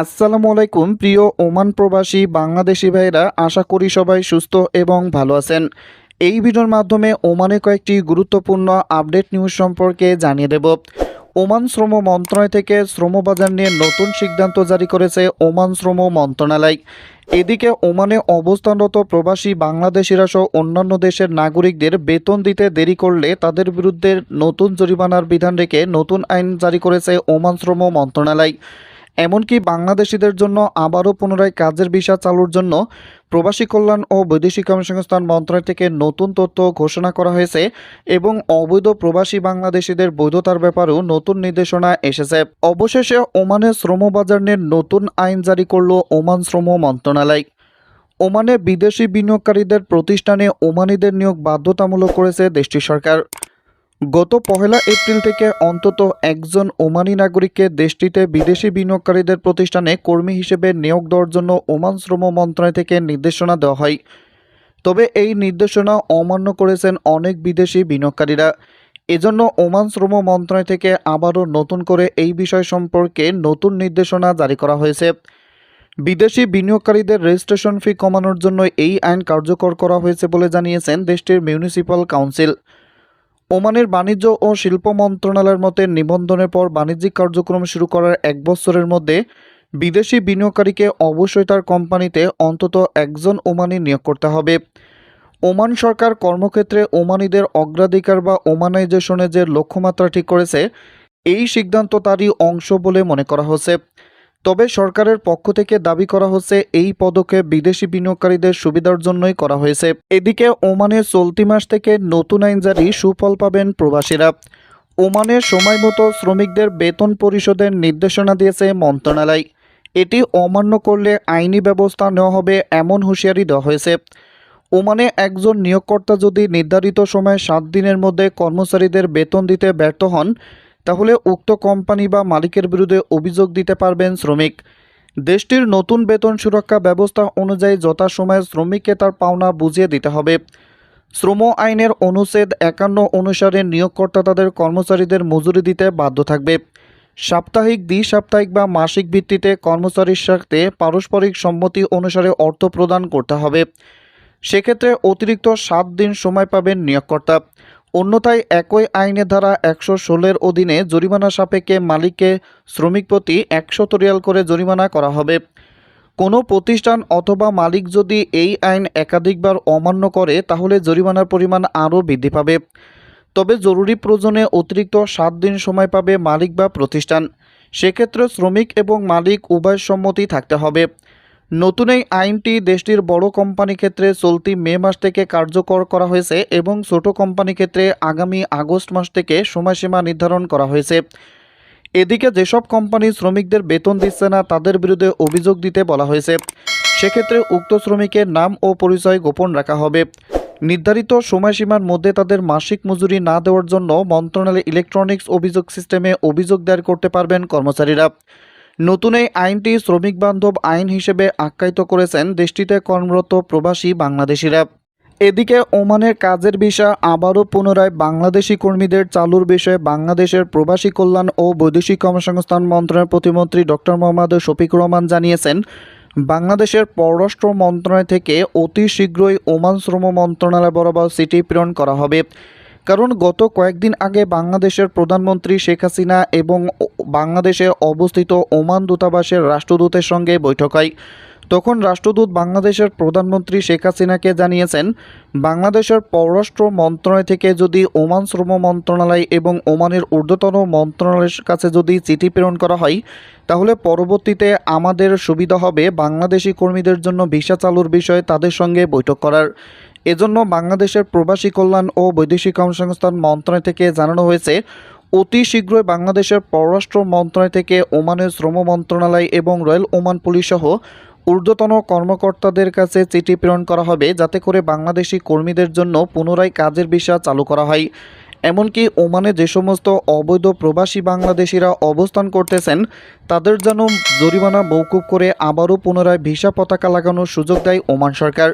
আসসালামু আলাইকুম, প্রিয় ওমান প্রবাসী বাংলাদেশি ভাইরা আশা করি সবাই সুস্থ এবং ভালো আছেন। এই ভিডিওর মাধ্যমে ওমানে কয়েকটি গুরুত্বপূর্ণ আপডেট নিউজ সম্পর্কে জানিয়ে দেব। ওমান শ্রম মন্ত্রণালয় থেকে শ্রমবাজার নিয়ে নতুন সিদ্ধান্ত জারি করেছে ওমান শ্রম মন্ত্রণালয়। এদিকে ওমানে অবস্থানরত প্রবাসী বাংলাদেশিরা সহ অন্যান্য দেশের নাগরিকদের বেতন দিতে দেরি করলে তাদের বিরুদ্ধে নতুন জরিমানার বিধান রেখে নতুন আইন জারি করেছে ওমান শ্রম মন্ত্রণালয়। এমনকি বাংলাদেশিদের জন্য আবারও পুনরায় কাজের ভিসা চালুর জন্য প্রবাসী কল্যাণ ও বৈদেশিক কর্মসংস্থান মন্ত্রণালয় থেকে নতুন তথ্য ঘোষণা করা হয়েছে এবং অবৈধ প্রবাসী বাংলাদেশিদের বৈধতার ব্যাপারেও নতুন নির্দেশনা এসেছে। অবশেষে ওমানের শ্রমবাজার নিয়ে নতুন আইন জারি করল ওমান শ্রম মন্ত্রণালয়। ওমানে বিদেশি বিনিয়োগকারীদের প্রতিষ্ঠানে ওমানিদের নিয়োগ বাধ্যতামূলক করেছে দেশটির সরকার। গত পহেলা এপ্রিল থেকে অন্তত একজন ওমানি নাগরিককে দেশটিতে বিদেশি বিনিয়োগকারীদের প্রতিষ্ঠানে কর্মী হিসেবে নিয়োগ দেওয়ার জন্য ওমান শ্রম মন্ত্রণালয় থেকে নির্দেশনা দেওয়া হয়। তবে এই নির্দেশনা অমান্য করেছেন অনেক বিদেশি বিনিয়োগকারীরা। এজন্য ওমান শ্রম মন্ত্রণালয় থেকে আবারও নতুন করে এই বিষয় সম্পর্কে নতুন নির্দেশনা জারি করা হয়েছে। বিদেশি বিনিয়োগকারীদের রেজিস্ট্রেশন ফি কমানোর জন্য এই আইন কার্যকর করা হয়েছে বলে জানিয়েছেন দেশটির মিউনিসিপ্যাল কাউন্সিল। ওমানের বাণিজ্য ও শিল্প মন্ত্রণালয়ের মতে নিবন্ধনের পর বাণিজ্যিক কার্যক্রম শুরু করার এক বছরের মধ্যে বিদেশি বিনিয়োগকারীকে অবশ্যই তার কোম্পানিতে অন্তত একজন ওমানি নিয়োগ করতে হবে। ওমান সরকার কর্মক্ষেত্রে ওমানিদের অগ্রাধিকার বা ওমানাইজেশনে যে লক্ষ্যমাত্রা ঠিক করেছে, এই সিদ্ধান্ত তারই অংশ বলে মনে করা হচ্ছে। তবে সরকারের পক্ষ থেকে দাবি করা হচ্ছে এই পদক্ষেপ বিদেশি বিনিয়োগকারীদের সুবিধার জন্যই করা হয়েছে। এদিকে ওমানে চলতি মাস থেকে নতুন আইন জারি সুফল পাবেন প্রবাসীরা। ওমানে সময় মতো শ্রমিকদের বেতন পরিশোধের নির্দেশনা দিয়েছে মন্ত্রণালয়। এটি অমান্য করলে আইনি ব্যবস্থা নেওয়া হবে এমন হুঁশিয়ারি দেওয়া হয়েছে। ওমানে একজন নিয়োগকর্তা যদি নির্ধারিত সময়ে সাত দিনের মধ্যে কর্মচারীদের বেতন দিতে ব্যর্থ হন তাহলে উক্ত কোম্পানি বা মালিকের বিরুদ্ধে অভিযোগ দিতে পারবেন শ্রমিক। দেশটির নতুন বেতন সুরক্ষা ব্যবস্থা অনুযায়ী যথাসময়ে শ্রমিককে তার পাওনা বুঝিয়ে দিতে হবে। শ্রম আইনের অনুচ্ছেদ একান্ন অনুসারে নিয়োগকর্তা তাদের কর্মচারীদের মজুরি দিতে বাধ্য থাকবে। সাপ্তাহিক দ্বি সাপ্তাহিক বা মাসিক ভিত্তিতে কর্মচারীর সাথে পারস্পরিক সম্মতি অনুসারে অর্থ প্রদান করতে হবে। সেক্ষেত্রে অতিরিক্ত সাত দিন সময় পাবেন নিয়োগকর্তা। অন্যথায় একই আইনের ধারা একশো ষোলোর অধীনে জরিমানা সাপেক্ষে মালিককে শ্রমিক প্রতি একশো রিয়াল করে জরিমানা করা হবে। কোনো প্রতিষ্ঠান অথবা মালিক যদি এই আইন একাধিকবার অমান্য করে, তাহলে জরিমানার পরিমাণ আরও বৃদ্ধি পাবে। তবে জরুরি প্রয়োজনে অতিরিক্ত সাত দিন সময় পাবে মালিক বা প্রতিষ্ঠান। সেক্ষেত্রে শ্রমিক এবং মালিক উভয় সম্মতি থাকতে হবে। নতুন এই আইনটি দেশটির বড় কোম্পানি ক্ষেত্রে চলতি মে মাস থেকে কার্যকর করা হয়েছে এবং ছোট কোম্পানি ক্ষেত্রে আগামী আগস্ট মাস থেকে সময়সীমা নির্ধারণ করা হয়েছে। এদিকে যেসব কোম্পানি শ্রমিকদের বেতন দিচ্ছে না, তাদের বিরুদ্ধে অভিযোগ দিতে বলা হয়েছে। সেক্ষেত্রে উক্ত শ্রমিকের নাম ও পরিচয় গোপন রাখা হবে। নির্ধারিত সময়সীমার মধ্যে তাদের মাসিক মজুরি না দেওয়ার জন্য মন্ত্রণালয় ইলেকট্রনিক্স অভিযোগ সিস্টেমে অভিযোগ দায়ের করতে পারবেন কর্মচারীরা। নতুন এই আইনটি শ্রমিক বান্ধব আইন হিসেবে আখ্যায়িত করেছেন দেশটিতে কর্মরত প্রবাসী বাংলাদেশিরা। এদিকে ওমানের কাজের ভিসা আবারও পুনরায় বাংলাদেশি কর্মীদের চালুর বিষয়ে বাংলাদেশের প্রবাসী কল্যাণ ও বৈদেশিক কর্মসংস্থান মন্ত্রণালয়ের প্রতিমন্ত্রী ডক্টর মোহাম্মদ শফিকুর রহমান জানিয়েছেন, বাংলাদেশের পররাষ্ট্র মন্ত্রণালয় থেকে অতি শীঘ্রই ওমান শ্রম মন্ত্রণালয় বরাবর সিটি প্রেরণ করা হবে। কারণ গত কয়েকদিন আগে বাংলাদেশের প্রধানমন্ত্রী শেখ হাসিনা এবং বাংলাদেশে অবস্থিত ওমান দূতাবাসের রাষ্ট্রদূতের সঙ্গে বৈঠক হয়। তখন রাষ্ট্রদূত বাংলাদেশের প্রধানমন্ত্রী শেখ হাসিনাকে জানিয়েছেন, বাংলাদেশের পররাষ্ট্র মন্ত্রণালয় থেকে যদি ওমান শ্রম মন্ত্রণালয় এবং ওমানের ঊর্ধ্বতন মন্ত্রণালয়ের কাছে যদি চিঠি প্রেরণ করা হয়, তাহলে পরবর্তীতে আমাদের সুবিধা হবে বাংলাদেশি কর্মীদের জন্য ভিসা চালুর বিষয়ে তাদের সঙ্গে বৈঠক করার। এজন্য বাংলাদেশের প্রবাসী কল্যাণ ও বৈদেশিক কর্মসংস্থান মন্ত্রণালয় থেকে জানানো হয়েছে, অতি শীঘ্রই বাংলাদেশের পররাষ্ট্র মন্ত্রণালয় থেকে ওমানের শ্রম মন্ত্রণালয় এবং রয়্যাল ওমান পুলিশ সহ ঊর্ধ্বতন কর্মকর্তাদের কাছে চিঠি প্রেরণ করা হবে যাতে করে বাংলাদেশি কর্মীদের জন্য পুনরায় কাজের বিষয় চালু করা হয়। এমনকি ওমানে যে সমস্ত অবৈধ প্রবাসী বাংলাদেশিরা অবস্থান করতেছেন, তাদের যেন জরিমানা মৌকুব করে আবারও পুনরায় ভিসা পতাকা লাগানোর সুযোগ দেয় ওমান সরকার।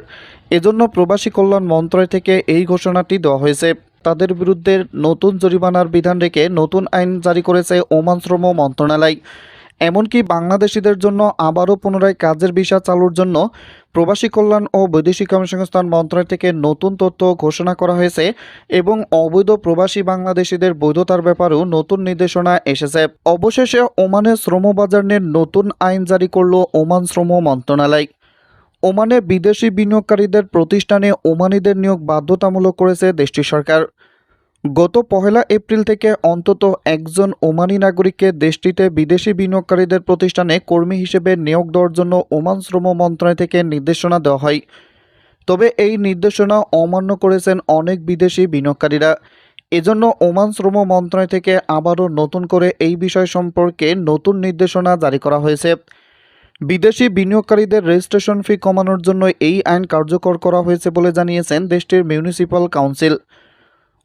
এজন্য প্রবাসী কল্যাণ মন্ত্রণালয় থেকে এই ঘোষণাটি দেওয়া হয়েছে। তাদের বিরুদ্ধে নতুন জরিমানার বিধান রেখে নতুন আইন জারি করেছে ওমান শ্রম মন্ত্রণালয়। এমনকি বাংলাদেশিদের জন্য আবারও পুনরায় কাজের ভিসা চালুর জন্য প্রবাসী কল্যাণ ও বৈদেশিক কর্মসংস্থান মন্ত্রণালয় থেকে নতুন তথ্য ঘোষণা করা হয়েছে এবং অবৈধ প্রবাসী বাংলাদেশিদের বৈধতার ব্যাপারেও নতুন নির্দেশনা এসেছে। অবশেষে ওমানের শ্রমবাজার নিয়ে নতুন আইন জারি করল ওমান শ্রম মন্ত্রণালয়। ওমানে বিদেশি বিনিয়োগকারীদের প্রতিষ্ঠানে ওমানিদের নিয়োগ বাধ্যতামূলক করেছে দেশটির সরকার। গত পহেলা এপ্রিল থেকে অন্তত একজন ওমানি নাগরিককে দেশটিতে বিদেশি বিনিয়োগকারীদের প্রতিষ্ঠানে কর্মী হিসেবে নিয়োগ দেওয়ার জন্য ওমান শ্রম মন্ত্রণালয় থেকে নির্দেশনা দেওয়া হয়। তবে এই নির্দেশনা অমান্য করেছেন অনেক বিদেশি বিনিয়োগকারীরা। এজন্য ওমান শ্রম মন্ত্রণালয় থেকে আবারও নতুন করে এই বিষয় সম্পর্কে নতুন নির্দেশনা জারি করা হয়েছে। বিদেশি বিনিয়োগকারীদের রেজিস্ট্রেশন ফি কমানোর জন্য এই আইন কার্যকর করা হয়েছে বলে জানিয়েছেন দেশটির মিউনিসিপ্যাল কাউন্সিল।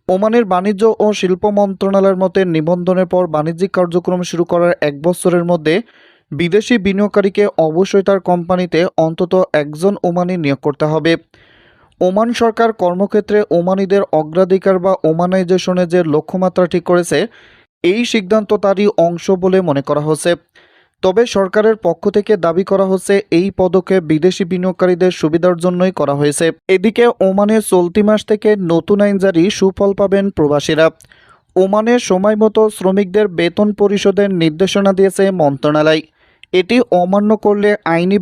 ওমানের বাণিজ্য ও শিল্প মন্ত্রণালয়ের মতে নিবন্ধনের পর বাণিজ্যিক কার্যক্রম শুরু করার এক বছরের মধ্যে বিদেশি বিনিয়োগকারীকে অবশ্যই তার কোম্পানিতে অন্তত একজন ওমানি নিয়োগ করতে হবে। ওমান সরকার কর্মক্ষেত্রে ওমানিদের অগ্রাধিকার বা ওমানাইজেশনের যে লক্ষ্যমাত্রা ঠিক করেছে, এই সিদ্ধান্ত তারই অংশ বলে মনে করা হচ্ছে। তবে সরকারের পক্ষ থেকে দাবি করা হচ্ছে এই পদক্ষেপ বিদেশি বিনিয়োগকারীদের সুবিধার জন্যই করা হয়েছে। এদিকে ওমানে চলতি মাস থেকে নতুন আইন জারি সুফল পাবেন প্রবাসীরা। ওমানে সময় মতো শ্রমিকদের বেতন পরিশোধের নির্দেশনা দিয়েছে মন্ত্রণালয়। এটি অমান্য করলে আইনি